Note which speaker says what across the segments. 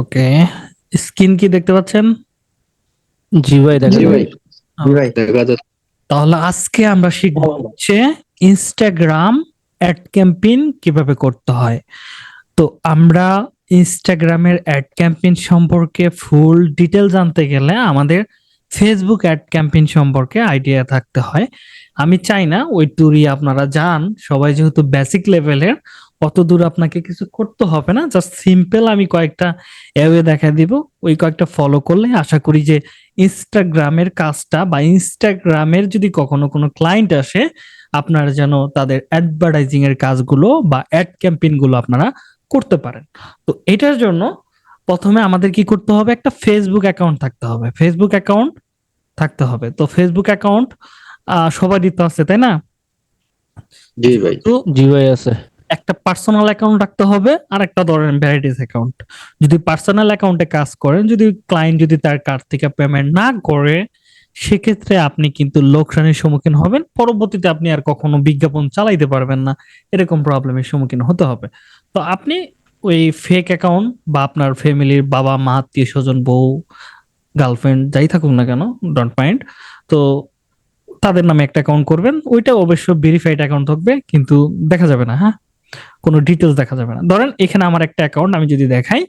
Speaker 1: ওকে screen কি দেখতে পাচ্ছেন?
Speaker 2: জি ভাই দেখা
Speaker 3: ভাই দেখা যাচ্ছে।
Speaker 1: তাহলে আজকে আমরা শিখব হচ্ছে ইনস্টাগ্রাম অ্যাড ক্যাম্পেইন কীভাবে করতে হয়। তো আমরা ইনস্টাগ্রামের অ্যাড ক্যাম্পেইন সম্পর্কে ফুল ডিটেল জানতে গেলে আমাদের ফেসবুক অ্যাড ক্যাম্পেইন সম্পর্কে আইডিয়া থাকতে হয়। আমি চাই না ওই টুরি আপনারা যান। সবাই যেহেতু বেসিক লেভেলের অত দূর আপনাকে কিছু করতে হবে না জাস্ট সিম্পল আমি কয়েকটা অ্যাওয়ে দেখা দিব ওই কয়েকটা ফলো করলে আশা করি যে ইনস্টাগ্রামের কাজটা বা ইনস্টাগ্রামের যদি কখনো কোনো ক্লায়েন্ট আসে আপনারা যেন তাদের অ্যাডভার্টাইজিং এর কাজগুলো বা অ্যাড ক্যাম্পেইনগুলো আপনারা করতে পারেন। তো এটার জন্য প্রথমে আমাদের কি করতে হবে একটা ফেসবুক অ্যাকাউন্ট থাকতে হবে। ফেসবুক অ্যাকাউন্ট থাকতে হবে। তো ফেসবুক অ্যাকাউন্ট সবারই তো আছে তাই না?
Speaker 3: জি ভাই।
Speaker 1: তো
Speaker 2: জি ভাই আছে।
Speaker 1: একটা পার্সোনাল অ্যাকাউন্ট রাখতে হবে আর একটা ধরেন ভ্যারাইটিস অ্যাকাউন্ট যদি পার্সোনাল অ্যাকাউন্টে কাজ করেন, যদি ক্লায়েন্ট যদি তার কার্ড থেকে পেমেন্ট না করে, সেক্ষেত্রে আপনি কিন্তু লোকসানের সম্মুখীন হবেন। পরবর্তীতে আপনি আর কখনো বিজ্ঞাপন চালাইতে পারবেন না। এরকম প্রবলেমের সম্মুখীন হতে হবে। তো আপনি ওই ফেক অ্যাকাউন্ট বা আপনার ফ্যামিলির বাবা মা, আত্মীয় স্বজন, বউ গার্লফ্রেন্ড যাই থাকুক না কেন ডোন্ট মাইন্ড তো তাদের নামে একটা অ্যাকাউন্ট করবেন। ওইটা অবশ্য ভেরিফাইড অ্যাকাউন্ট থাকবে, কিন্তু দেখা যাবে না হ্যাঁ? কোনো ডিটেলস দেখা যাবে না। ধরেন, এখানে আমার একটা অ্যাকাউন্ট আমি যদি দেখাই,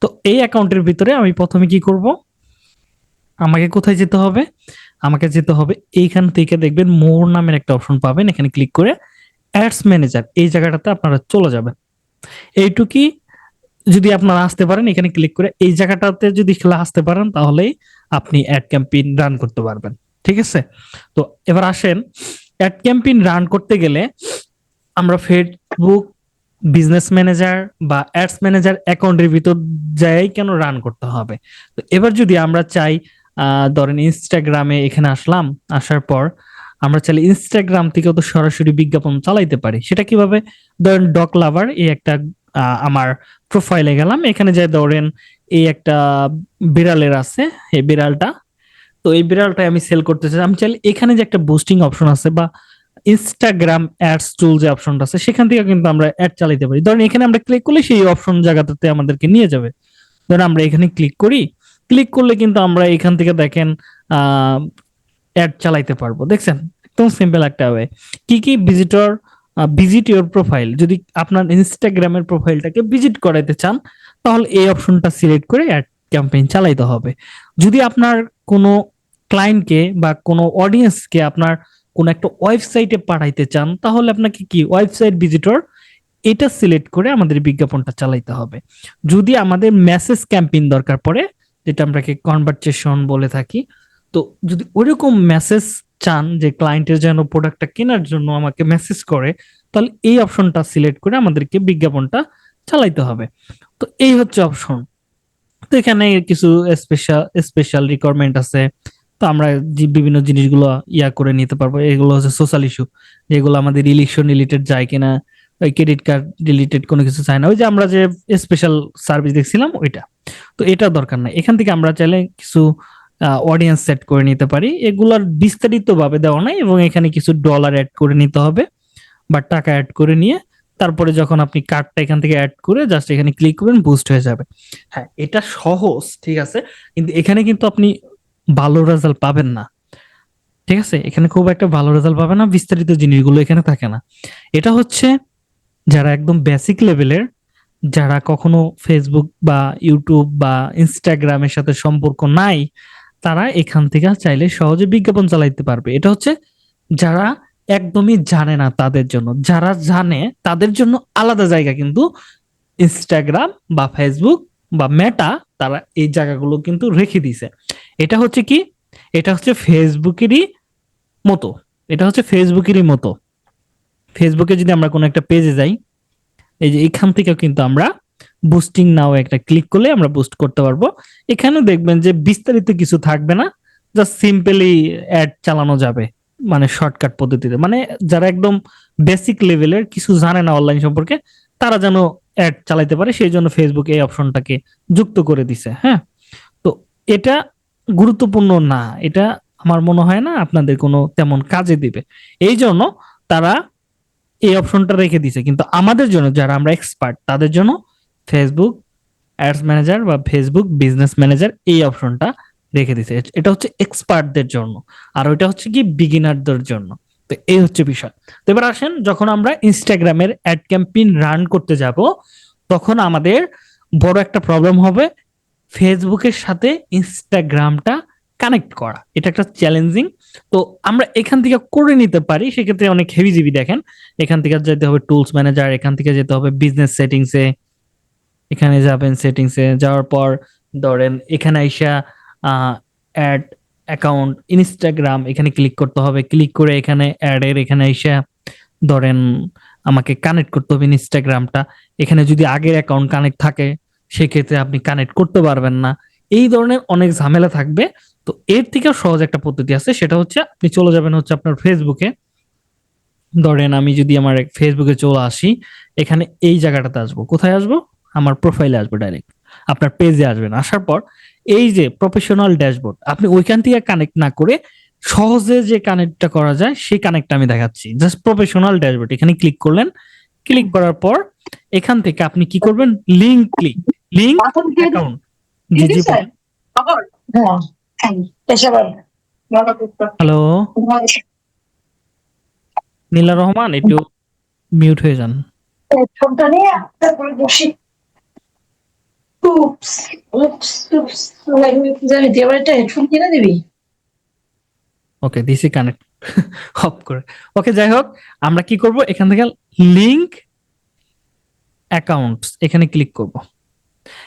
Speaker 1: তো এই অ্যাকাউন্টের ভিতরে আমি প্রথমে কি করব? আমাকে কোথায় যেতে হবে? আমাকে যেতে হবে এইখান থেকে দেখবেন মোর নামের একটা অপশন পাবেন। এখানে ক্লিক করে অ্যাডস ম্যানেজার এই জায়গাটাতে আপনারা চলে যাবেন। এইটুকি যদি আপনারা আসতে পারেন, এখানে ক্লিক করে এই জায়গাটাতে যদি খেলা আসতে পারেন, তাহলেই আপনি অ্যাড ক্যাম্পেইন রান করতে পারবেন। ঠিক আছে? তো এবার আসেন অ্যাড ক্যাম্পেইন রান করতে গেলে আমরা ফেসবুক বিজনেস ম্যানেজার বা অ্যাডস ম্যানেজার অ্যাকাউন্টের ভিতর যাই কেন রান করতে হবে? তো এবার যদি আমরা চাই ধরেন ইনস্টাগ্রামে এখানে আসলাম, আসার পর আমরা চাইলে ইনস্টাগ্রাম থেকেও তো সরাসরি বিজ্ঞাপন চালাইতে পারি। সেটা কীভাবে? ধরেন ডক লাভার এই একটা আমার প্রোফাইলে গেলাম, এখানে যে ধরেন এই একটা বিড়ালের আছে, এই বিড়ালটা। তো এই বিড়ালটা আমি সেল করতে চাই। আমি চাইলে এখানে যে একটা বুস্টিং অপশন আছে বা ইনস্টাগ্রাম অ্যাডস টুল যে অপশনটা আছে, সেখান থেকে কিন্তু আমরা অ্যাড চালাতে পারি। ধরেন এখানে আমরা ক্লিক করলে সেই অপশন জায়গাটাতে আমাদেরকে নিয়ে যাবে। ধরেন আমরা এখানে ক্লিক করি ক্লিক করলে কিন্তু আমরা এখান থেকে দেখেন অ্যাড চালাইতে পারব। দেখছেন? একদম সিম্পল একটা ওয়ে কি কি ভিজিটর ভিজিট ইউর প্রোফাইল যদি আপনার ইনস্টাগ্রামের প্রোফাইলটাকে ভিজিট করাইতে চান, তাহলে এই অপশনটা সিলেক্ট করে অ্যাড ক্যাম্পেইন চালাইতে হবে। যদি আপনার কোনো ক্লায়েন্টকে বা কোনো অডিয়েন্সকে আপনার কোন একটা ওয়েবসাইটে পাঠাইতে চান, তাহলে আপনাকে কি ওয়েবসাইট ভিজিটর, এটা সিলেক্ট করে আমাদের বিজ্ঞাপনটা চালাইতে হবে। যদি আমাদের মেসেজ ক্যাম্পেইন দরকার পড়ে, যেটা আমরাকে কনভারসেশন বলে থাকি, তো যদি ওইরকম মেসেজ চান যে ক্লায়েন্টের যেন প্রোডাক্টটা কেনার জন্য আমাকে মেসেজ করে, তাহলে এই অপশনটা সিলেক্ট করে আমাদেরকে বিজ্ঞাপনটা চালাইতে হবে। তো এই হচ্ছে অপশন তো এখানে কিছু স্পেশাল স্পেশাল রিকোয়ারমেন্ট আছে। তো আমরা বিভিন্ন জিনিসগুলো ইয়া করে নিতে পারব, এগুলো হচ্ছে সোশ্যাল ইস্যু যেগুলো আমাদের ইলেকশন রিলেটেড যায় কিনা, ওই ক্রেডিট কার্ড রিলেটেড কোনো কিছু চাই না। ওই যে আমরা যে স্পেশাল সার্ভিস দেখছিলাম ওইটা। তো এটা দরকার নাই। এখান থেকে আমরা চাইলে কিছু অডিয়েন্স সেট করে নিতে পারি। এগুলার বিস্তারিত ভাবে দেওয়া নাই এবং এখানে কিছু ডলার অ্যাড করে নিতে হবে বা টাকা অ্যাড করে নিয়ে, তারপরে যখন আপনি কার্ডটা এখান থেকে অ্যাড করে জাস্ট এখানে ক্লিক করবেন বুস্ট হয়ে যাবে। হ্যাঁ এটা সহজ, ঠিক আছে? কিন্তু এখানে কিন্তু আপনি ভালো রেজাল্ট পাবেন না। ঠিক আছে? এখানে খুব একটা ভালো রেজাল্ট পাবেন না, বিস্তারিত জিনিসগুলো এখানে থাকে না। এটা হচ্ছে যারা একদম বেসিক লেভেলের যারা কখনো ফেসবুক বা ইউটিউব বা ইনস্টাগ্রামের সাথে সম্পর্ক নাই, তারা এখান থেকে চাইলে সহজে বিজ্ঞাপন চালাইতে পারবে। এটা হচ্ছে যারা একদমই জানে না তাদের জন্য। যারা জানে, তাদের জন্য আলাদা জায়গা কিন্তু ইনস্টাগ্রাম বা ফেসবুক বা মেটা তারা এই জায়গাগুলো কিন্তু রেখে দিছে এটা হচ্ছে কি? এটা হচ্ছে ফেসবুকেরই মতো। এটা হচ্ছে ফেসবুকেরই মতো। ফেসবুকে যদি আমরা কোনো একটা পেজে যাই, এই যে এখান থেকেও কিন্তু আমরা বুস্টিং নাও একটা ক্লিক করলে আমরা বুস্ট করতে পারব। এখানেও দেখবেন যে বিস্তারিত কিছু থাকবে না জাস্ট সিম্পলি অ্যাড চালানো যাবে মানে শর্টকাট পদ্ধতিতে। মানে যারা একদম বেসিক লেভেলের কিছু জানে না অনলাইন সম্পর্কে, তারা যেন অ্যাড চালাইতে পারে, সেই জন্য ফেসবুক এই অপশনটাকে যুক্ত করে দিছে হ্যাঁ? তো এটা গুরুত্বপূর্ণ না। এটা আমার মনে হয় না আপনাদের কোনো তেমন কাজে দিবে। এই জন্য তারা এই অপশনটা রেখে দিছে কিন্তু আমাদের জন্য যারা আমরা এক্সপার্ট তাদের জন্য ফেসবুক অ্যাডস ম্যানেজার বা ফেসবুক বিজনেস ম্যানেজার এই অপশনটা রেখে দিছে এটা হচ্ছে এক্সপার্টদের জন্য। আর ওইটা হচ্ছে কি বিগিনারদের জন্য। তো এই হচ্ছে বিষয়। তো এবার আসেন, যখন আমরা ইনস্টাগ্রামের অ্যাড ক্যাম্পেইন রান করতে যাব, তখন আমাদের বড় একটা প্রবলেম হবে। ফেসবুকের সাথে ইনস্টাগ্রামটা কানেক্ট করা। এটা একটা চ্যালেঞ্জিং তো আমরা এখান থেকে করে নিতে পারি, সেক্ষেত্রে অনেক হেভিজিবি দেখেন। এখান থেকে যেতে হবে টুলস ম্যানেজার এখান থেকে যেতে হবে বিজনেস সেটিংসে এখানে যাবেন সেটিংসে যাওয়ার পর ধরেন এখানে আইসা অ্যাড অ্যাকাউন্ট ইনস্টাগ্রাম এখানে ক্লিক করতে হবে। ক্লিক করে এখানে অ্যাডের এখানে আইসা ধরেন আমাকে কানেক্ট করতে হবে ইনস্টাগ্রামটা এখানে যদি আগের অ্যাকাউন্ট কানেক্ট থাকে সেক্ষেত্রে আপনি কানেক্ট করতে পারবেন না। এই ধরনের অনেক ঝামেলা থাকবে। তো এর থেকে সহজ একটা পদ্ধতি আছে, সেটা হচ্ছে আপনি চলে যাবেন হচ্ছে আপনার ফেসবুকে ধরেন আমি যদি আমার ফেসবুকে চলে আসি, এখানে এই জায়গাটাতে আসব। কোথায় আসব? আমার প্রোফাইলে আসব ডাইরেক্ট আপনার পেজে আসবেন। আসার পর এই যে প্রফেশনাল ড্যাশবোর্ড আপনি ওইখান থেকে কানেক্ট না করে সহজে যে কানেক্টটা করা যায়, সেই কানেক্টটা আমি দেখাচ্ছি। জাস্ট প্রফেশনাল ড্যাশবোর্ড এখানে ক্লিক করলেন। ক্লিক করার পর এখান থেকে আপনি কি করবেন? লিঙ্ক ক্লিক
Speaker 4: দিয়ে
Speaker 1: অ্যাকাউন্ট জি জি
Speaker 4: দিছে? হ্যাঁ।
Speaker 1: হ্যালো নীলা রহমান একটু মিউট হয়ে যান।
Speaker 4: ফোনটা নিয়ে তারপরে বসি। উপস উপস উপস জানি তুই এবার একটা হেডফোন কিনে দিবি?
Speaker 1: ওকে দিসি কানেক্ট অফ করে। ওকে যাই হোক আমরা কি করব? এখান থেকে লিংক অ্যাকাউন্টস এখানে ক্লিক করব।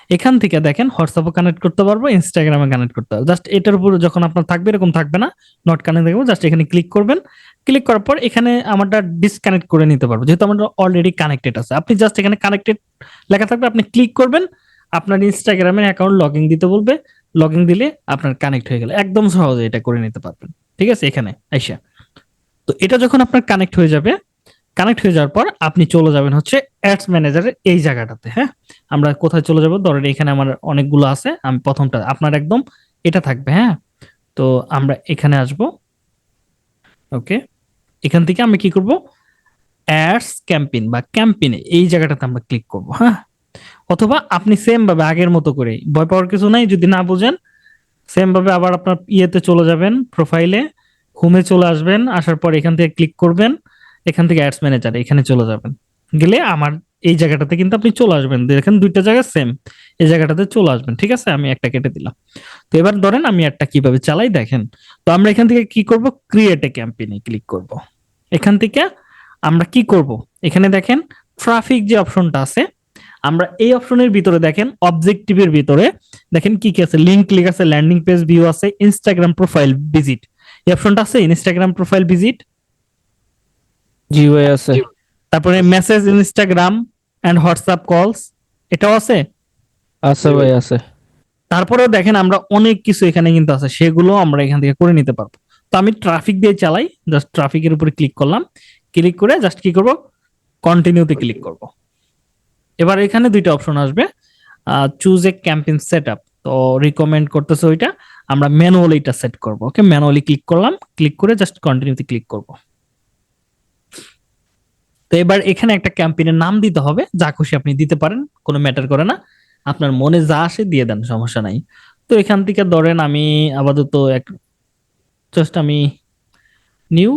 Speaker 1: এখান থেকে দেখেন হোয়াটসঅ্যাপে কানেক্ট করতে পারব ইনস্টাগ্রামে কানেক্ট করতে পারব। জাস্ট এটার উপর যখন আপনার থাকবে, এরকম থাকবে না। নট কানেক্ট দেখব জাস্ট এখানে ক্লিক করবেন। ক্লিক করার পর এখানে আমারটা ডিসকানেক্ট করে নিতে পারব, যেহেতু আমার অলরেডি কানেক্টেড আছে। আপনি জাস্ট এখানে কানেক্টেড লেখা থাকবে, আপনি ক্লিক করবেন, আপনার ইনস্টাগ্রামের অ্যাকাউন্ট লগ ইন দিতে বলবে। লগ ইন দিলে আপনার কানেক্ট হয়ে গেলে। একদম সহজে এটা করে নিতে পারবেন। ঠিক আছে? এখানে, আইসা। তো এটা যখন আপনার কানেক্ট হয়ে যাবে কানেক্ট হয়ে যাওয়ার পর আপনি চলে যাবেন হচ্ছে অ্যাডস ম্যানেজারের এই জায়গাটাতে হ্যাঁ? আমরা কোথায় চলে যাব? ধরেন এখানে আমার অনেকগুলো আছে, আমি প্রথমটা, আপনার একদম এটা থাকবে হ্যাঁ? তো আমরা এখানে আসব, ওকে? এখান থেকে আমি কি করব? অ্যাডস ক্যাম্পেইন বা ক্যাম্পেইনে এই জায়গাটাতে আমরা ক্লিক করব হ্যাঁ? অথবা আপনি সেম ভাবে আগের মতো করে, ভয় পাওয়ার কিছু নাই, যদি না বুঝেন সেম ভাবে আবার আপনার ইয়েতে চলে যাবেন প্রোফাইলে হোমে চলে আসবেন, আসার পর এখান থেকে ক্লিক করবেন এখান থেকে অ্যাডস ম্যানেজার এখানে চলে যাবেন। গেলে আমার এই জায়গাটাতে কিন্তু আপনি চলে আসবেন। দেখেন দুইটা জায়গা সেম এই জায়গাটাতে চলে আসবেন, ঠিক আছে? আমি একটা কেটে দিলাম। তো এবার ধরেন আমি একটা কীভাবে চালাই, দেখেন। তো আমরা এখান থেকে কি করব? ক্রিয়েট এ ক্যাম্পেইনে ক্লিক করব। এখান থেকে আমরা কি করব? এখানে দেখেন ট্রাফিক যে অপশনটা আছে, আমরা এই অপশনের ভিতরে দেখেন অবজেক্টিভের ভিতরে দেখেন কি কি আছে? লিংক ক্লিক আছে ল্যান্ডিং পেজ ভিউ আছে ইনস্টাগ্রাম প্রোফাইল ভিজিট এই অপশনটা আছে ইনস্টাগ্রাম প্রোফাইল ভিজিট
Speaker 2: জি ভাই আছে।
Speaker 1: তারপরে মেসেজ ইনস্টাগ্রাম এন্ড হোয়াটসঅ্যাপ কলস এটাও আছে?
Speaker 2: আছে ভাই আছে।
Speaker 1: তারপরেও দেখেন আমরা অনেক কিছু এখানে কিন্তু আছে সেগুলো আমরা এখান থেকে করে নিতে পারব। তো আমি ট্রাফিক দিয়ে চালাই জাস্ট ট্রাফিকের উপরে ক্লিক করলাম ক্লিক করে জাস্ট কি করব? কন্টিনিউতে ক্লিক করব। এবার এখানে দুইটা অপশন আসবে। চুজ এ ক্যাম্পেইন সেটআপ তো রিকমেন্ড করতেছে ওইটা আমরা ম্যানুয়ালি এটা সেট করব। ওকে ম্যানুয়ালি ক্লিক করলাম ক্লিক করে জাস্ট কন্টিনিউতে ক্লিক করব। তো এবার এখানে একটা ক্যাম্পেইনের নাম দিতে হবে, যা খুশি আপনি দিতে পারেন, কোনো ম্যাটার করে না। আপনার মনে যা আসে দিয়ে দেন, সমস্যা নাই। তো এখান থেকে ধরেন আমি আপাতত এক জাস্ট আমি নিউ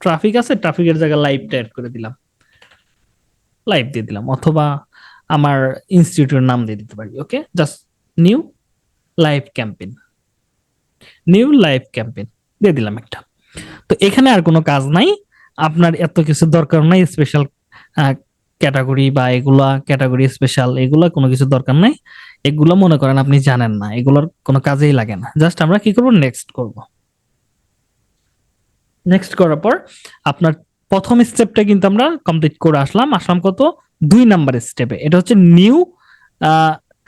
Speaker 1: ট্রাফিক আছে ট্রাফিকের জায়গায় লাইভটা অ্যাড করে দিলাম। লাইভ দিয়ে দিলাম, অথবা আমার ইনস্টিটিউটের নাম দিয়ে দিতে পারি okay just new live campaign new live campaign দিয়ে দিলাম একটা। তো এখানে আর কোনো কাজ নাই আপনার এত কিছু দরকার নাই স্পেশাল ক্যাটাগরি বা এগুলা ক্যাটাগরি স্পেশাল এগুলা কোনো কিছু দরকার নাই। এগুলো মনে করেন আপনি জানেন না, এগুলোর কোনো কাজেই লাগে না। জাস্ট আমরা কি করব? নেক্সট করব। নেক্সট করার পর আপনার প্রথম স্টেপটা কিন্তু আমরা কমপ্লিট করে আসলাম। আসলাম কত? দুই নাম্বার স্টেপে এটা হচ্ছে নিউ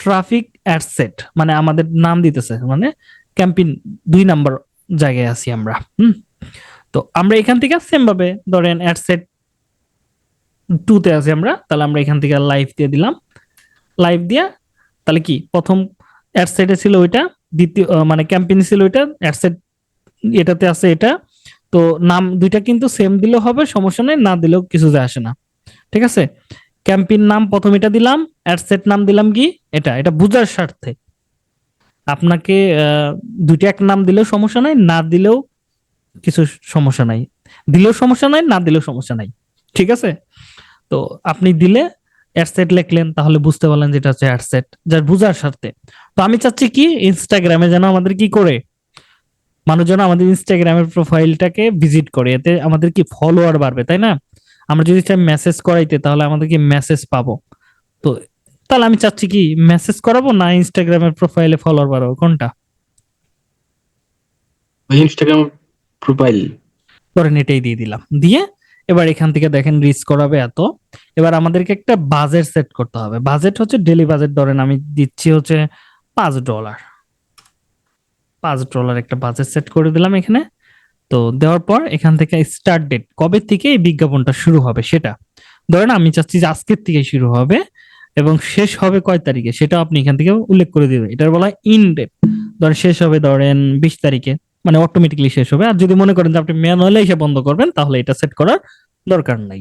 Speaker 1: ট্রাফিক অ্যাড সেট মানে আমাদের নাম দিতেছে মানে ক্যাম্পিন দুই নাম্বার জায়গায় আছি আমরা। হুম? তো আমরা এখান থেকে সেম ভাবে ধরেন অ্যাড সেট টুতে আছি আমরা, তাহলে আমরা এখান থেকে লাইভ দিয়ে দিলাম। লাইভ দিয়া তাহলে কি? প্রথম অ্যাডসেটে ছিল ওইটা, দ্বিতীয় মানে ক্যাম্পেইন ছিল ওইটা অ্যাডসেট এটাতে আছে এটা। তো নাম দুইটা কিন্তু সেম দিলেও হবে, সমস্যা নেই, না দিলেও কিছু যায় আসে না। ঠিক আছে? ক্যাম্পেইন নাম প্রথম এটা দিলাম অ্যাডসেট নাম দিলাম কি? এটা এটা বুঝার স্বার্থে। আপনাকে দুইটা এক নাম দিলেও সমস্যা নাই, না দিলেও কিছু সমস্যা নাই। দিলেও সমস্যা নাই, না দিলেও সমস্যা নাই। ঠিক আছে? তো আপনি দিলে অ্যাডসেট লিখলেন, তাহলে বুঝতে পারলেন যেটা হচ্ছে অ্যাডসেট, যার বুঝার স্বার্থে। তো আমি চাচ্ছি কি ইনস্টাগ্রামে যেন আমাদের কি করে? মানুষ যেন আমাদের ইনস্টাগ্রামের প্রোফাইলটাকে ভিজিট করে, এতে আমাদের কি ফলোয়ার বাড়বে, তাই না? আমরা যদি চাই মেসেজ করাইতে, তাহলে আমাদের কি মেসেজ পাবো? তো তাহলে আমি চাচ্ছি কি মেসেজ করাবো না ইনস্টাগ্রামের প্রোফাইলে ফলোয়ার বাড়াবো? কোনটা?
Speaker 3: Instagram profile.
Speaker 1: ধরেন এটাই দিয়ে দিলাম। দিয়ে এবার এখান থেকে দেখেন রিচ করাবে এত। এবার আমাদেরকে একটা বাজেট সেট করতে হবে। বাজেট হচ্ছে ডেলি বাজেট ধরেন আমি দিচ্ছি হচ্ছে পাঁচ ডলার। পাঁচ ডলার একটা বাজেট সেট করে দিলাম এখানে। তো দেওয়ার পর এখান থেকে স্টার্ট ডেট। কবে থেকে এই বিজ্ঞাপনটা শুরু হবে সেটা? ধরেন আমি চাচ্ছি যে আজকের থেকে শুরু হবে এবং শেষ হবে কয় তারিখে? সেটা আপনি এখান থেকে উল্লেখ করে দিবেন। এটার বলা ইন ডেট। ধরেন শেষ হবে ধরেন বিশ তারিখে। মানে অটোমেটিকলি শেষ হবে। আর যদি মনে করেন যে আপনি ম্যানুয়ালি এসে বন্ধ করবেন, তাহলে এটা সেট করার দরকার নাই।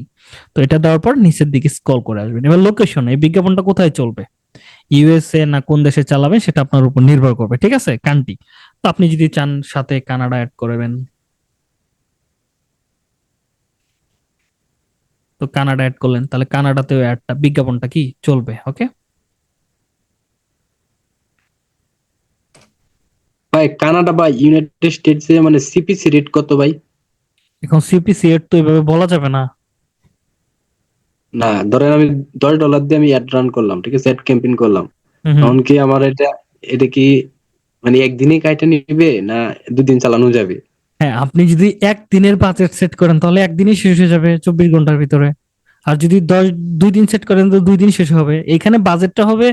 Speaker 1: তো এটা দেওয়ার পর নিচের দিকে স্ক্রল করে আসবেন। এবার লোকেশন এই বিজ্ঞাপনটা কোথায় চলবে? ইউএসএ না কোন দেশে চালাবেন সেটা আপনার উপর নির্ভর করবে, ঠিক আছে? কান্ট্রি। তো আপনি যদি চান সাথে কানাডা অ্যাড করবেন। তো কানাডা অ্যাড করলেন, তাহলে কানাডাতেও অ্যাডটা বিজ্ঞাপনটা কি চলবে ওকে
Speaker 3: ভাই কানাডা বা ইউনাইটেড স্টেটস মানে সিপিসি রেট কত ভাই?
Speaker 1: এখন সিপিসি এর তো এভাবে বলা যাবে না।
Speaker 3: না ধরেন আমি দশ ডলার দিয়ে আমি অ্যাড রান করলাম ঠিক আছে? অ্যাড ক্যাম্পেইন করলাম। তখন কি আমার এটা এটা কি মানে একদিনেই কাইটা নিবে না দুদিন চালানো যাবে?
Speaker 1: হ্যাঁ আপনি যদি একদিনের বাজেট সেট করেন তাহলে একদিনই শেষ হয়ে যাবে চব্বিশ ঘণ্টার ভিতরে। আর যদি দশ দুই দিন সেট করেন তো দুই দিন শেষ হবে। এখানে বাজেটটা হবে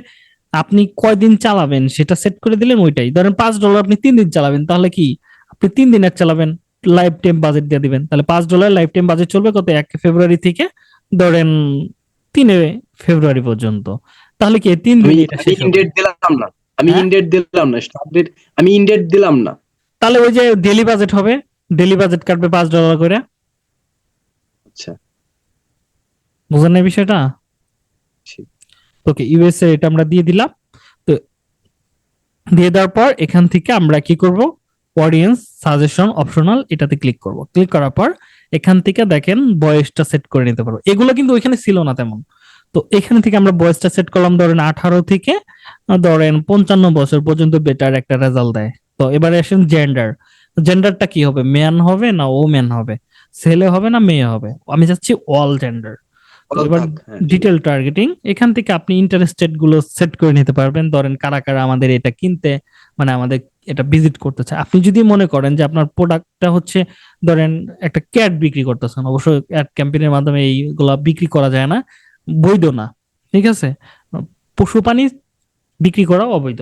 Speaker 1: আপনি কয়দিন চালাবেন? সেটা সেট করে দিলেন ওইটাই। ধরেন পাঁচ ডলার আপনি তিন দিন চালাবেন তাহলে কি? আপনি তিন দিন এক চালাবেন লাইফ টাইম বাজেট দিয়ে দিবেন। তাহলে পাঁচ ডলার লাইফ টাইম বাজেট চলবে কত? এক ফেব্রুয়ারি থেকে ধরেন তিনে ফেব্রুয়ারি পর্যন্ত। তাহলে কি তিন দিন
Speaker 3: দিলাম না। আমি
Speaker 1: হ্যাঁ?
Speaker 3: ইনডেট দিলাম না। স্টার্ট ডেট আমি ইনডেট দিলাম না।
Speaker 1: তাহলে ওই যে ডেলি বাজেট হবে? ডেলি বাজেট কাটবে পাঁচ ডলার করে।
Speaker 3: আচ্ছা।
Speaker 1: বুঝেন না বিষয়টা?
Speaker 3: জি।
Speaker 1: ওকে ইউএসএ এটা আমরা দিয়ে দিলাম। তো দিয়ে দেওয়ার পর এখান থেকে আমরা কি করব? অডিয়েন্স সাজেশন অপশনাল এটাতে ক্লিক করব। ক্লিক করার পর এখান থেকে দেখেন বয়সটা সেট করে নিতে পারব। এগুলো কিন্তু ওইখানে ছিল না তেমন। তো এখান থেকে আমরা বয়সটা সেট করলাম ধরেন আঠারো থেকে ধরেন পঞ্চান্ন বছর পর্যন্ত বেটার একটা রেজাল্ট দেয়। তো এবারে আসেন জেন্ডার জেন্ডারটা কি হবে? ম্যান হবে না ও ম্যান হবে? ছেলে হবে না মেয়ে হবে? আমি চাচ্ছি অল জেন্ডার এবার
Speaker 3: হ্যাঁ,
Speaker 1: ডিটেল টার্গেটিং এখান থেকে আপনি ইন্টারেস্টেডগুলো সেট করে নিতে পারবেন। ধরেন কারা কারা আমাদের এটা কিনতে মানে আমাদের এটা ভিজিট করতে চায়। আপনি যদি মনে করেন যে আপনার প্রোডাক্টটা হচ্ছে ধরেন একটা ক্যাট বিক্রি করতেছেন অবশ্যই অ্যাড ক্যাম্পেইনের মাধ্যমে এইগুলা বিক্রি করা যায় না বৈধ না ঠিক আছে? পশু প্রাণী বিক্রি করা অবৈধ।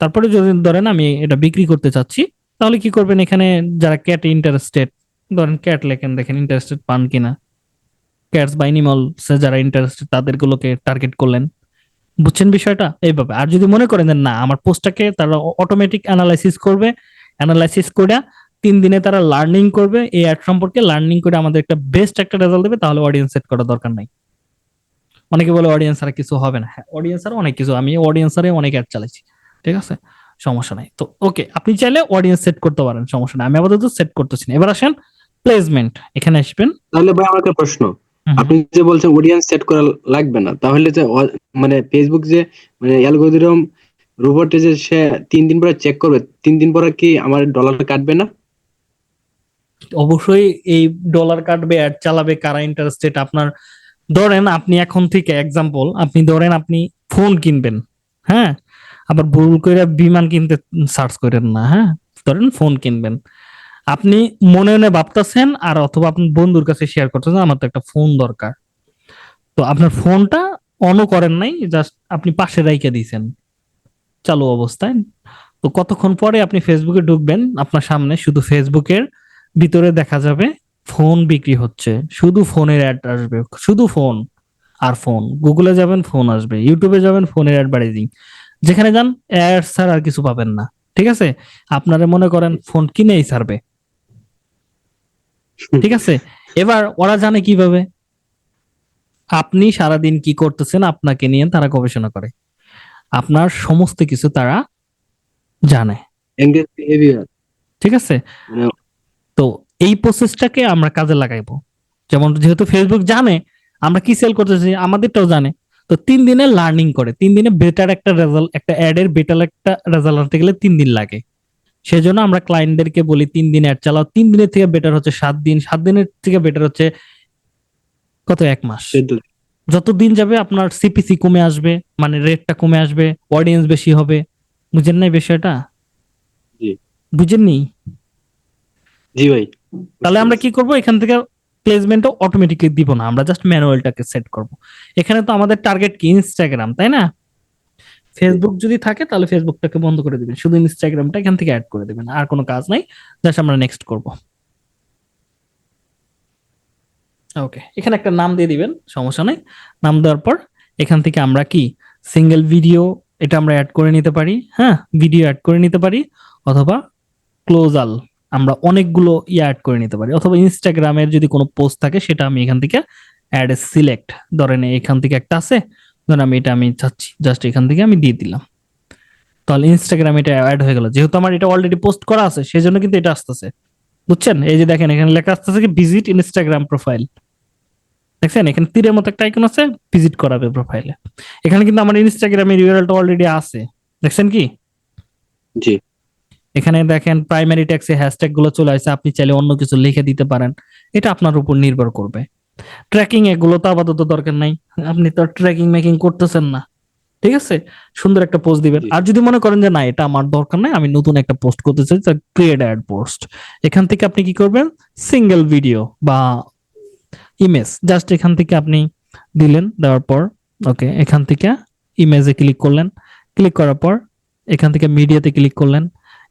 Speaker 1: তারপরে যদি ধরেন আমি এটা বিক্রি করতে চাচ্ছি তাহলে কি করবেন এখানে যারা ক্যাট ইন্টারেস্টেড ধরেন ক্যাট লেখেন দেখেন ইন্টারেস্টেড পান কিনা। ক্যাটস বা অ্যানিমালস যারা ইন্টারেস্টেড তাদেরগুলোকে টার্গেট করলেন। বুঝছেন বিষয়টা? এইভাবে। আর যদি মনে করেন যে না, আমার পোস্টটাকে তারা অটোমেটিক অ্যানালাইসিস করবে অ্যানালাইসিস করে তিন দিনে তারা লার্নিং করবে, এই অ্যাড সম্পর্কে লার্নিং করে আমাদের একটা বেস্ট একটা রেজাল্ট দেবে, তাহলে অডিয়েন্স সেট করার দরকার নাই। অনেকে বলে অডিয়েন্স আর কিছু হবে না। হ্যাঁ অডিয়েন্স আর অনেক কিছু। আমি অডিয়েন্স আরে অনেক অ্যাড চালাইছি। ঠিক আছে? সমস্যা নাই। তো ওকে আপনি চাইলে অডিয়েন্স সেট করতে পারেন, সমস্যা নাই। আমি আপাতত সেট করতেছি না। এবার আসেন প্লেসমেন্ট এখানে আসবেন।
Speaker 3: তাহলে ভাই, আমার একটা প্রশ্ন। আপনি যে বলছেন অডিয়েন্স সেট করা লাগবে না তাহলে যে মানে ফেসবুক যে মানে অ্যালগোরিদম রোবট যে সে তিন দিন পরে চেক করবে তিন দিন পরে কি আমার ডলার কাটবে না?
Speaker 1: অবশ্যই এই ডলার কাটবে অ্যাড চালাবে কারা ইন্টারেস্টেড আপনার ধরেন আপনি এখন থেকে এক্সাম্পল আপনি ধরেন আপনি ফোন কিনবেন হ্যাঁ? আবার ভুল করে বিমান কিনতে সার্চ করেন না হ্যাঁ? ধরেন ফোন কিনবেন। আপনি মনে মনে ভাবতেছেন আর অথবা আপনার বন্ধুর কাছে শেয়ার করতেছেন, আমার তো একটা ফোন দরকার। তো আপনার ফোনটা অনও করেন নাই জাস্ট আপনি পাশে রাইখে দিয়েছেন। চালু অবস্থায়। তো কতক্ষণ পরে আপনি ফেসবুকে ঢুকবেন, আপনার সামনে শুধু ফেসবুকের ভিতরে দেখা যাবে ফোন বিক্রি হচ্ছে। শুধু ফোনের অ্যাড আসবে, শুধু ফোন আর ফোন গুগলে যাবেন ফোন আসবে। ইউটিউবে যাবেন ফোনের অ্যাডভার্টাইজিং যেখানে যান অ্যাড ছাড়া আর কিছু পাবেন না। ঠিক আছে? আপনারা মনে করেন ফোন কিনেই ছাড়বে। ঠিক আছে? এবার ওরা জানে কীভাবে? আপনি সারাদিন কি করতেছেন আপনাকে নিয়ে তারা গবেষণা করে। আপনার সমস্ত কিছু তারা জানে। ঠিক আছে?
Speaker 3: মানে
Speaker 1: তো এই প্রসেসটাকে আমরা কাজে লাগাইবো। যেমন যেহেতু ফেসবুক জানে আমরা কি সেল করতেছি আমাদেরটাও জানে। তো তিন দিনে লার্নিং করে তিন দিনে বেটার একটা রেজাল্ট একটা অ্যাড এর বেটার একটা রেজাল্ট আনতে গেলে তিন দিন লাগে। সেজন্য আমরা ক্লায়েন্টদেরকে বলি তিন দিন অ্যাড চালাও। তিন দিনের থেকে বেটার হচ্ছে সাত দিন। সাত দিনের থেকে বেটার হচ্ছে কত এক মাস? যত দিন যাবে আপনার সিপিসি কমে আসবে মানে রেটটা কমে আসবে অডিয়েন্স বেশি হবে। বুঝেন নাই বিষয়টা?
Speaker 3: জি।
Speaker 1: বুঝেননি?
Speaker 3: জি ভাই।
Speaker 1: তাহলে আমরা কি করব? এখান থেকে প্লেসমেন্টও অটোমেটিকলি দিব না। আমরা জাস্ট ম্যানুয়ালটাকে সেট করব। এখানে তো আমাদের টার্গেট কি? ইনস্টাগ্রাম তাই না? ফেসবুক যদি থাকে, তাহলে ফেসবুকটাকে বন্ধ করে দিবেন। শুধু ইনস্টাগ্রামটা এখান থেকে অ্যাড করে দিবেন। আর কোনো কাজ নাই। জাস্ট আমরা নেক্সট করব। ওকে এখানে একটা নাম দিয়ে দিবেন, সমস্যা নাই। নাম দেওয়ার পর এখান থেকে আমরা কি? সিঙ্গেল ভিডিও এটা আমরা অ্যাড করে নিতে পারি। হ্যাঁ ভিডিও অ্যাড করে নিতে পারি। অথবা ক্লোজাল আমরা অনেকগুলো ইয়ে অ্যাড করে নিতে পারি। অথবা ইনস্টাগ্রামের যদি কোনো পোস্ট থাকে, সেটা আমি এখান থেকে অ্যাড সিলেক্ট ধরেন এখান থেকে একটা আছে। ধরেন আমি এটা আমি চাচ্ছি জাস্ট এখান থেকে আমি দিয়ে দিলাম। তাহলে ইনস্টাগ্রাম এটা অ্যাড হয়ে গেল। যেহেতু আমার এটা অলরেডি পোস্ট করা আছে সেই জন্য কিন্তু এটা আসতেছে। বুঝছেন? এই যে দেখেন এখানে লেখা আসতেছে কি ভিজিট ইনস্টাগ্রাম প্রোফাইল দেখছেন? এখানে তীরের মতো একটা আইকন আছে ভিজিট করাবে প্রোফাইলে এখানে কিন্তু আমার ইনস্টাগ্রামের ইউআরএলটা অলরেডি আছে। দেখছেন কি?
Speaker 3: জি।
Speaker 1: এখানে দেখেন প্রাইমারি ট্যাক্সে হ্যাশট্যাগগুলো চলে আসছে। আপনি চাইলে অন্য কিছু লিখে দিতে পারেন। এটা আপনার উপর নির্ভর করবে। ট্র্যাকিং এগুলো তো আপাতত দরকার নাই। আপনি তো ট্র্যাকিং মেকিং করতেছেন না। ঠিক আছে? সুন্দর একটা পোস্ট দিবেন। আর যদি মনে করেন যে না এটা আমার দরকার নাই আমি নতুন একটা পোস্ট করতে চাই ক্রিয়েট অ্যাড পোস্ট এখান থেকে আপনি কি করবেন? সিঙ্গেল ভিডিও বা ইমেজ জাস্ট এখান থেকে আপনি দিলেন দেওয়ার পর ওকে এখান থেকে ইমেজে ক্লিক করলেন। ক্লিক করার পর এখান থেকে মিডিয়াতে ক্লিক করলেন।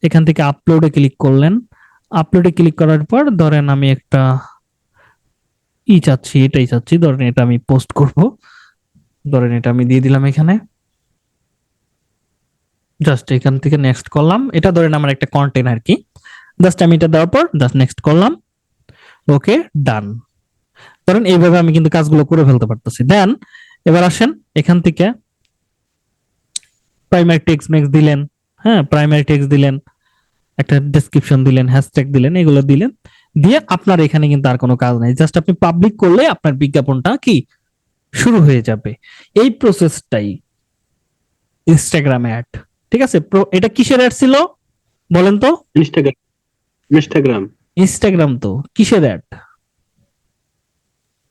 Speaker 1: এখান থেকে আপলোডে ক্লিক করলেন। আপলোডে ক্লিক করার পর ধরেন আমি একটা ই চাচ্ছি, এটাই চাচ্ছি। ধরেন এটা আমি পোস্ট করব। ধরেন এটা আমি দিয়ে দিলাম এখানে। জাস্ট এখান থেকে নেক্সট করলাম। এটা ধরেন আমার একটা কন্টেন্ট আর কি। জাস্ট আমি এটা দেওয়ার পর জাস্ট নেক্সট করলাম। ওকে ডান ধরেন এইভাবে আমি কিন্তু কাজগুলো করে ফেলতে পারতেছি। দেন এবার আসেন এখান থেকে প্রাইমারি টেক্সট মেক্স দিলেন। হ্যাঁ প্রাইমারি টেক্সট দিলেন। একটা ডেসক্রিপশন দিলেন হ্যাশট্যাগ দিলেন, এগুলো দিলেন। দিয়ে আপনার এখানে কিন্তু আর কোনো কাজ নাই। জাস্ট আপনি পাবলিক করলে আপনার বিজ্ঞাপনটা কি? শুরু হয়ে যাবে। এই প্রসেসটাই ইনস্টাগ্রাম অ্যাড ঠিক আছে? এটা কিসের অ্যাড ছিল? বলেন তো।
Speaker 3: ইনস্টাগ্রাম ইনস্টাগ্রাম
Speaker 1: ইনস্টাগ্রাম তো। কিসের অ্যাড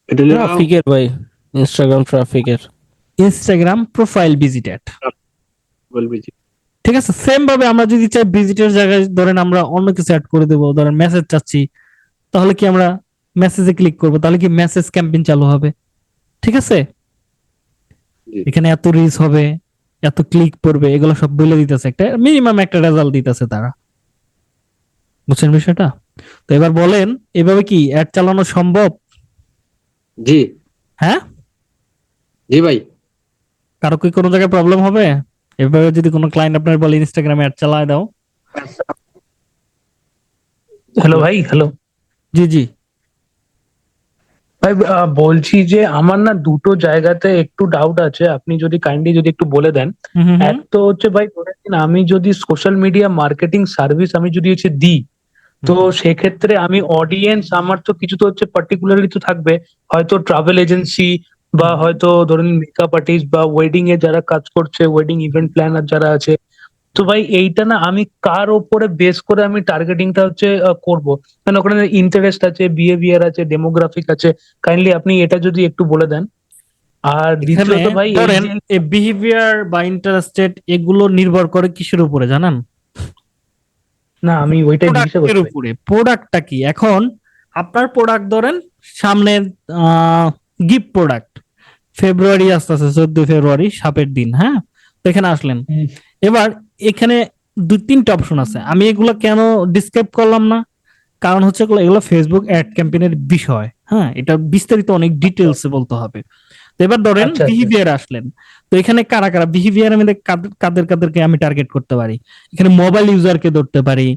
Speaker 3: এটা
Speaker 2: ট্রাফিকের ভাই। ইনস্টাগ্রাম ট্রাফিকের
Speaker 1: ইনস্টাগ্রাম প্রোফাইল ভিজিট অ্যাড। ঠিক আছে? সেম ভাবে আমরা যদি চাই ভিজিটের জায়গায় ধরেন আমরা অন্য কিছু অ্যাড করে দেবো। ধরেন মেসেজ চাচ্ছি। তাহলে কি আমরা মেসেজে ক্লিক করব? তাহলে কি মেসেজ ক্যাম্পেইন চালু হবে? ঠিক আছে? এখানে এত রিচ হবে এত ক্লিক পড়বে এগুলো সব বলে দিতেছে একটা মিনিমাম একটা রেজাল্ট দিতেছে তারা। বুঝছেন বিষয়টা? তো এবার বলেন এভাবে কি অ্যাড চালানো সম্ভব?
Speaker 3: জি।
Speaker 1: হ্যাঁ?
Speaker 3: জি ভাই।
Speaker 1: কারও কি কোনো জায়গায় প্রবলেম হবে? এভাবে যদি কোনো ক্লায়েন্ট আপনার বলে ইনস্টাগ্রামে অ্যাড চালায় দাও।
Speaker 5: হ্যালো ভাই হ্যালো
Speaker 1: জি জি।
Speaker 5: ভাই বলছি যে আমার না দুটো জায়গাতে একটু ডাউট আছে। আপনি যদি কাইন্ডলি যদি একটু বলে দেন। এক তো হচ্ছে ভাই আমি যদি সোশ্যাল মিডিয়া মার্কেটিং সার্ভিস আমি যদি হচ্ছে দিই তো সেক্ষেত্রে আমি অডিয়েন্স আমার তো কিছু তো হচ্ছে পার্টিকুলারলি তো থাকবে। হয়তো ট্রাভেল এজেন্সি বা হয়তো ধরুন মেকআপ আর্টিস্ট বা ওয়েডিং এ যারা কাজ করছে ওয়েডিং ইভেন্ট প্ল্যানার যারা আছে তো ভাই এইটা না আমি কার ওপরে বেস করে আমি টার্গেটিংটা হচ্ছে করব? মানে ওখানে ইন্টারেস্ট আছে বিহেভিয়ার আছে ডেমোগ্রাফিক আছে। কাইন্ডলি আপনি এটা যদি একটু বলে দেন। আর দ্বিতীয়ত ভাই
Speaker 1: বিহেভিয়ার বা ইন্টারেস্টেড এগুলো নির্ভর করে কিসের উপরে জানেন?
Speaker 5: না আমি ওইটাই জিজ্ঞাসা
Speaker 1: উপরে। প্রোডাক্টটা কি? এখন আপনার প্রোডাক্ট ধরেন সামনে গিফট প্রোডাক্ট ফেব্রুয়ারি আসতেছে চোদ্দ ফেব্রুয়ারি সাপের দিন হ্যাঁ? এখানে আসলেন। এবার এখানে দুই তিনটা অপশন আছে। আমি এগুলো কেন ডিসক্রাইব করলাম না? কারণ হচ্ছে এগুলো- ফেসবুক অ্যাড ক্যাম্পেইনের বিষয়। হ্যাঁ এটা বিস্তারিত অনেক ডিটেলস বলতে হবে। তো এবার ধরেন
Speaker 5: আচ্ছা, আচ্ছা।
Speaker 1: বিহেভিয়ার আসলেন। তো এখানে কারা কারা? বিহেভিয়ার কাদের- কাদের কাদেরকে আমি টার্গেট করতে পারি? এখানে মোবাইল ইউজারকে ধরতে পারি।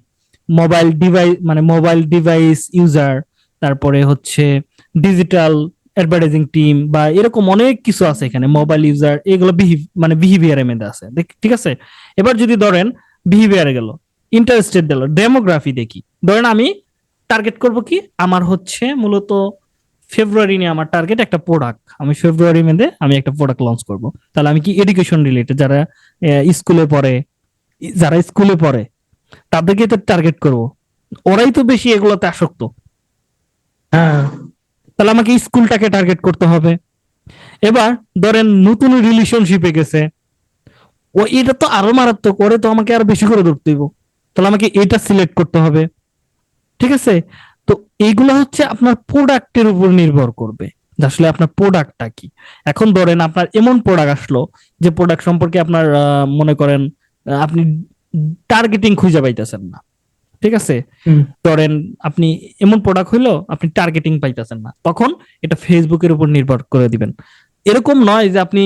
Speaker 1: মোবাইল ডিভাইস মানে মোবাইল ডিভাইস ইউজার তারপরে হচ্ছে ডিজিটাল অ্যাডভার্টাইজিং টিম বা এরকম অনেক কিছু আছে এখানে মোবাইল ইউজার এগুলো মানে বিহেভিয়ারের মধ্যে আছে। ঠিক আছে? এবার যদি ধরেন বিহেভিয়ারে গেল ইন্টারেস্টেড দিল ডেমোগ্রাফি দেখি। ধরেন আমি টার্গেট করব কি? আমার হচ্ছে মূলত ফেব্রুয়ারি নিয়ে আমার টার্গেট একটা প্রোডাক্ট আমি ফেব্রুয়ারি মধ্যে আমি একটা প্রোডাক্ট লঞ্চ করব। তাহলে আমি কি এডুকেশন রিলেটেড যারা স্কুলে পড়ে, যারা স্কুলে পড়ে, তাদেরকে তো টার্গেট করব। ওরাই তো বেশি এগুলোতে আসক্ত।
Speaker 5: হ্যাঁ।
Speaker 1: তাহলে আমাকে স্কুলটাকে টার্গেট করতে হবে। এবার ধরেন নতুন রিলেশনশিপে গেছে। ও এটা তো আরও মারাত্মক, ওরে তো আমাকে আরও বেশি করে ধরতে হইব। তাহলে আমাকে এটা সিলেক্ট করতে হবে। ঠিক আছে? তো এইগুলো হচ্ছে আপনার প্রোডাক্টের উপর নির্ভর করবে। আসলে আপনার প্রোডাক্টটা কি? এখন ধরেন আপনার এমন প্রোডাক্ট আসলো যে প্রোডাক্ট সম্পর্কে আপনার মনে করেন আপনি টার্গেটিং খুঁজে পাইতেছেন না। ঠিক আছে? ধরেন আপনি এমন প্রোডাক্ট হইল আপনি টার্গেটিং পাইতেছেন না। তখন এটা ফেসবুকের উপর নির্ভর করে দিবেন। এরকম নয় যে আপনি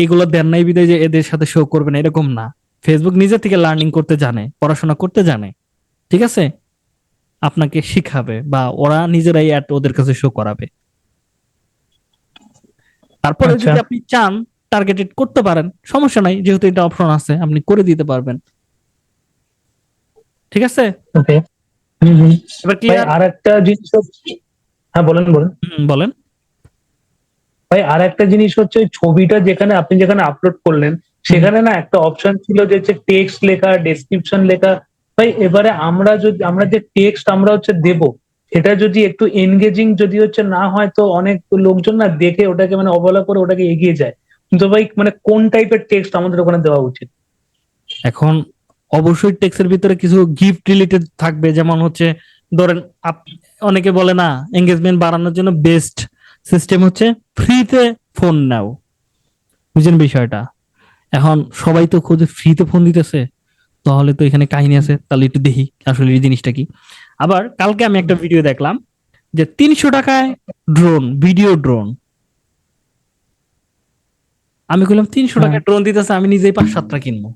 Speaker 1: এইগুলো দেন নাই বিদায় যে এদের সাথে শো করবেন এরকম না। ফেসবুক নিজে থেকে লার্নিং করতে জানে পড়াশোনা করতে জানে। ঠিক আছে? আপনাকে শিখাবে বা ওরা নিজেরাই অ্যাড ওদের কাছে শো করাবে। তারপরে
Speaker 5: আচ্ছা।
Speaker 1: যদি আপনি চান টার্গেটেড করতে পারেন সমস্যা নাই। যেহেতু এটা অপশন আছে আপনি করে দিতে পারবেন। ঠিক আছে? এবার ক্লিয়ার
Speaker 5: আর একটা জিনিস হ্যাঁ বলেন বলেন।
Speaker 1: বলেন।
Speaker 5: ভাই আর একটা জিনিস হচ্ছে ছবিটা যেখানে আপনি যেখানে আপলোড করলেন সেখানে না একটা অপশন ছিল যে হচ্ছে টেক্সট লেখা ডেসক্রিপশন লেখা। ভাই এবারে আমরা যদি আমরা যে টেক্সট আমরা হচ্ছে দেব সেটা যদি একটু এনগেজিং যদি হচ্ছে না হয় তো অনেক লোকজন না দেখে ওটাকে মানে অবহেলা করে ওটাকে এগিয়ে যায়। কিন্তু ভাই মানে কোন টাইপের টেক্সট আমাদের ওখানে দেওয়া উচিত?
Speaker 1: এখন অবশ্যই টেক্সের ভিতরে কিছু গিফট রিলেটেড থাকবে। যেমন হচ্ছে ধরেন অনেকে বলে না এঙ্গেজমেন্ট বাড়ানোর জন্য বেস্ট সিস্টেম হচ্ছে ফ্রিতে ফোন নাও। বুঝেন বিষয়টা? এখন সবাই তো খোঁজে ফ্রিতে ফোন দিতেছে তাহলে তো এখানে কাহিনী আছে তাহলে একটু দেখি আসলে এই জিনিসটা কি। আবার কালকে আমি একটা ভিডিও দেখলাম যে তিনশো টাকায় ড্রোন ভিডিও ড্রোন আমি বললাম তিনশো
Speaker 5: হ্যাঁ।
Speaker 1: টাকায় ড্রোন দিতেছে আমি নিজেই পাঁচ সাতটা কিনবো।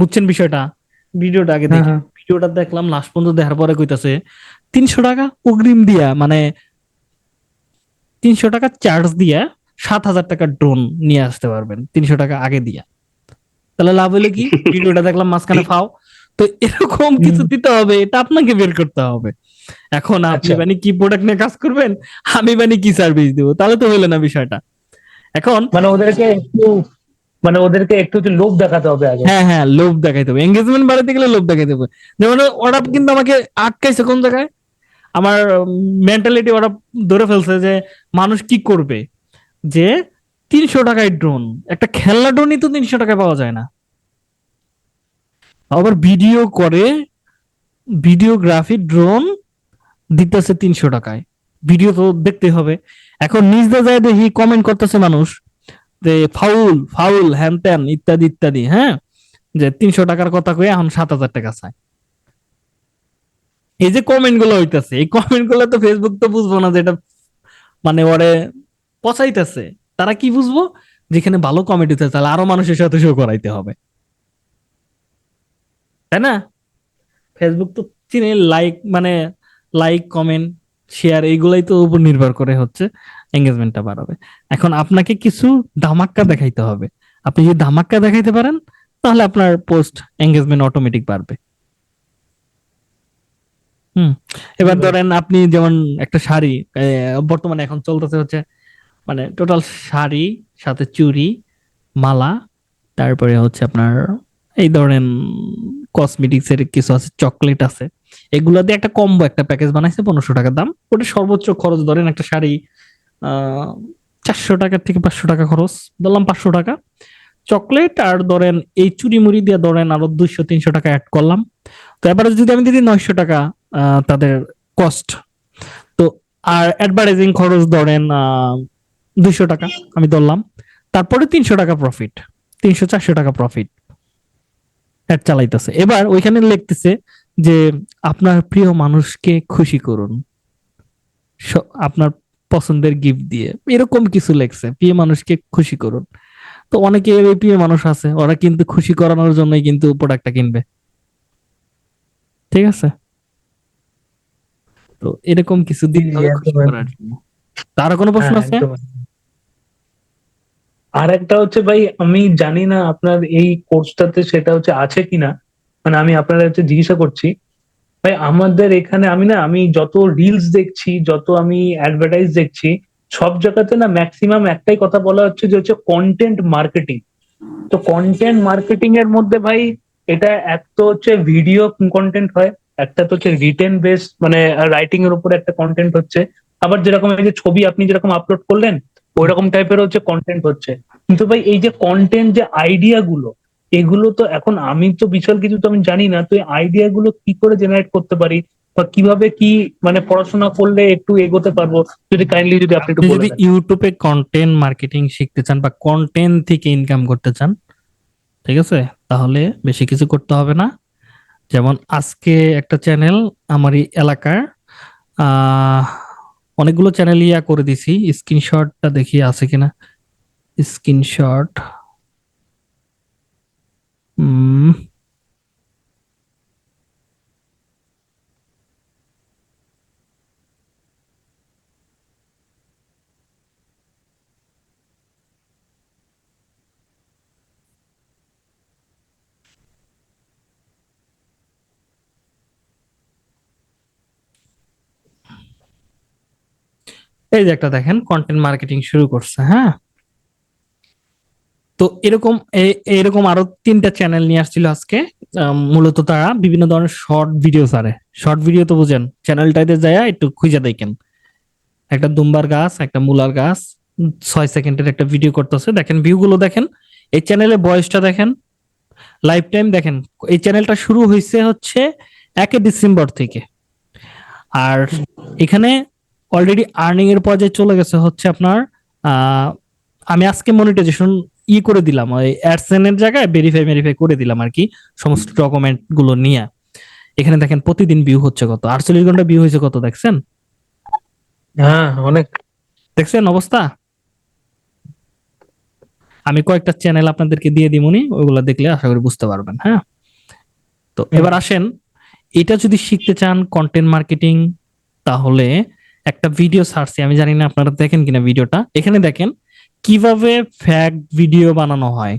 Speaker 1: বুঝছেন বিষয়টা? ভিডিওটা আগে দেখি।
Speaker 5: হ্যাঁ,
Speaker 1: ভিডিওটা দেখলাম লাস্ট পর্যন্ত দেখার পরে কইতাছে তিনশো টাকা অগ্রিম দিয়া মানে তিনশো টাকা চার্জ দিয়া সাত হাজার টাকা ড্রোন নিয়ে আসতে পারবেন তিনশো টাকা আগে দিয়া। তাহলে লাভ হলে কি? ভিডিওটা দেখলাম মাঝখানে ফাও। তো এরকম কিছু দিতে হবে এটা আপনাকে বের করতে হবে। এখন আপনি
Speaker 5: আচ্ছা।
Speaker 1: মানে কি প্রোডাক্ট নিয়ে কাজ করবেন? আমি মানে কি সার্ভিস দিব? তাহলে তো হলো না বিষয়টা। এখন
Speaker 5: মানে ওদেরকে একটু মানে ওদেরকে একটু একটু লোভ দেখাতে হবে আগে।
Speaker 1: হ্যাঁ হ্যাঁ লোভ দেখাইতে হবে। এঙ্গেজমেন্ট বাড়াতে গেলে লোভ দেখাইতে হবে। যেমন ওরা কিন্তু আমাকে আটকাইছে কোন জায়গায়? আমার মেন্টালিটি ওরা ধরে ফেলছে যে মানুষ কি করবে? যে তিনশো টাকায় ড্রোন একটা খেলনা ড্রোনই তো তিনশো টাকায় পাওয়া যায় না। আবার ভিডিও করে ভিডিওগ্রাফি ড্রোন দিতেছে তিনশো টাকায়। ভিডিও তো দেখতে হবে। এখন নিজ যায় দেখি কমেন্ট করতেছে মানুষ। যে ফাউল ফাউল হ্যান ত্যান ইত্যাদি ইত্যাদি হ্যাঁ? যে তিনশো টাকার কথা কয়ে এখন সাত হাজার টাকা চায়। এই যে কমেন্টগুলো হইতেছে, এই কমেন্টগুলো তো ফেসবুক তো বুঝব না যে এটা মানে ওরে পচাইতেছে। তারা কি বুঝব? যেখানে ভালো কমেন্ট হইতেছে, তাহলে আরও মানুষের সাথে শো করাইতে হবে। তাই না? ফেসবুক তো চিনে লাইক মানে লাইক কমেন্ট শেয়ার এইগুলাই তো উপর নির্ভর করে হচ্ছে। এঙ্গেজমেন্টটা বাড়াবে। এখন আপনাকে কিছু ধামাক্কা দেখাইতে হবে। আপনি যদি ধামাক্কা দেখাইতে পারেন তাহলে আপনার পোস্ট এঙ্গেজমেন্ট অটোমেটিক বাড়বে। হুম এবার ধরেন আপনি যেমন একটা শাড়ি বর্তমানে এখন চলতেছে হচ্ছে মানে টোটাল শাড়ি সাথে চুড়ি মালা তারপরে হচ্ছে আপনার এই ধরেন কসমেটিক্স এর কিছু আছে চকলেট আছে। এগুলো দিয়ে একটা কম্বো একটা প্যাকেজ বানাইছে পনেরোশো টাকার দাম। ওটা সর্বোচ্চ খরচ ধরেন একটা শাড়ি চারশো টাকা থেকে পাঁচশো টাকা খরচ। ধরলাম পাঁচশো টাকা। চকলেট আর ধরেন এই চুরি মুড়ি দিয়ে ধরেন আরও দুইশো, তিনশো টাকা অ্যাড করলাম। তো এবারে যদি আমি দিদি নয়শো টাকা তাদের কস্ট তো আর অ্যাডভার্টাইজিং খরচ ধরেন দুইশো টাকা আমি ধরলাম। তারপরে তিনশো টাকা প্রফিট তিনশো, চারশো টাকা প্রফিট অ্যাড চালাইতেছে। এবার ওইখানে লিখতেছে যে, আপনার প্রিয় মানুষকে খুশি করুন। আপনার পছন্দের গিফট দিয়ে। এরকম কিছু লেখছে। প্রিয় মানুষকে খুশি করুন। তো অনেকে এই প্রিয় মানুষ আছে ওরা কিন্তু খুশি করানোর জন্যই কিন্তু প্রোডাক্টটা কিনবে। ঠিক আছে? তো এরকম কিছু দিন করার জন্য। তার কোনো প্রশ্ন
Speaker 5: হ্যাঁ,
Speaker 1: আছে।
Speaker 5: আর একটা হচ্ছে ভাই আমি জানি না আপনার এই কোর্সটাতে সেটা হচ্ছে আছে কিনা। মানে আমি আপনার হচ্ছে জিজ্ঞাসা করছি। ভাই, আমাদের এখানে আমি না, আমি যত রিলস দেখছি, যত আমি অ্যাডভার্টাইজ দেখছি, সব জায়গাতে না ম্যাক্সিমাম একটাই কথা বলা হচ্ছে যে হচ্ছে কন্টেন্ট মার্কেটিং তো কন্টেন্ট মার্কেটিং এর মধ্যে ভাই, এটা এক তো হচ্ছে ভিডিও কন্টেন্ট হয়, একটা তো হচ্ছে রিটেন বেস মানে রাইটিং এর উপর একটা কন্টেন্ট হচ্ছে। আবার যেরকম এই যে ছবি আপনি যেরকম আপলোড করলেন ওই রকম টাইপের হচ্ছে কন্টেন্ট হচ্ছে। কিন্তু ভাই, এই যে কন্টেন্ট যে আইডিয়া গুলো এগুলো তো এখন আমি তো বিশাল কিছু তো আমি জানি না তো আইডিয়া গুলো কি করে জেনারেট করতে পারি? বা কীভাবে কি মানে পড়াশোনা করলে একটু এগোতে পারব? যদি কাইন্ডলি যদি আপনি একটু
Speaker 1: যদি ইউটিউবে কন্টেন্ট মার্কেটিং শিখতে চান বা কন্টেন্ট থেকে ইনকাম করতে চান ঠিক আছে? তাহলে বেশি কিছু করতে হবে না। যেমন আজকে একটা চ্যানেল আমারই এলাকার আহ অনেকগুলো চ্যানেল ইয়া করে দিছি। স্ক্রিনশটটা দেখি আছে কিনা? স্ক্রিনশট হুম এই যে একটা দেখেন কন্টেন্ট মার্কেটিং শুরু করছে হ্যাঁ? তো এরকম এরকম আরও তিনটা চ্যানেল নিয়ে আসছিল আজকে মূলত তারা বিভিন্ন ধরনের শর্ট ভিডিও ছাড়ে। শর্ট ভিডিও তো বুঝেন চ্যানেলটাতে যায় একটু খুঁজে দেখেন। একটা দুম্বার গাছ, একটা মুলার গাছ, ছয় সেকেন্ডের একটা ভিডিও করতেছে। দেখেন ভিউ গুলো দেখেন, এই চ্যানেলের বয়সটা দেখেন লাইফ টাইম দেখেন, এই চ্যানেলটা শুরু হয়েছে হচ্ছে একে ডিসেম্বর থেকে। আর এখানে অলরেডি আর্নিং এর পর্যায়ে চলে গেছে হচ্ছে আপনার আমি আজকে মনিটাইজেশন ই করে দিলাম ওই অ্যাডসেন এর জায়গায় ভেরিফাই ভেরিফাই করে দিলাম আর কি সমস্ত ডকুমেন্টগুলো নিয়ে। এখানে দেখেন প্রতিদিন ভিউ হচ্ছে কত আটচল্লিশ ঘণ্টা ভিউ হয়েছে কত দেখছেন?
Speaker 5: হ্যাঁ অনেক।
Speaker 1: দেখছেন অবস্থা? আমি কয়েকটা চ্যানেল আপনাদেরকে দিয়ে দিমুনি ওইগুলো দেখলে আশা করি বুঝতে পারবেন হ্যাঁ? তো এবার আসেন এটা যদি শিখতে চান কন্টেন্ট মার্কেটিং তাহলে একটা ভিডিও সার্চি আমি জানি না আপনারা দেখেন কিনা ভিডিওটা এখানে দেখেন কীভাবে ফ্যাক ভিডিও বানানো হয়,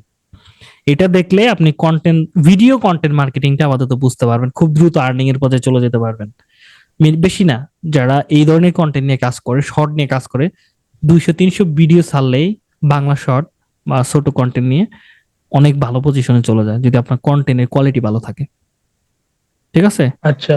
Speaker 1: এটা দেখলে আপনি কন্টেন্ট ভিডিও কন্টেন্ট মার্কেটিংটা আপাতত বুঝতে পারবেন। খুব দ্রুত আর্নিং এর পথে চলে যেতে পারবেন। বেশি না, যারা এই ধরনের কন্টেন্ট নিয়ে কাজ করে শর্ট নিয়ে কাজ করে দুইশো তিনশো ভিডিও ছাড়লেই বাংলা শর্ট বা ছোট কন্টেন্ট নিয়ে অনেক ভালো পজিশনে চলে যায়, যদি আপনার কন্টেন্টের কোয়ালিটি ভালো থাকে। ঠিক আছে?
Speaker 5: আচ্ছা।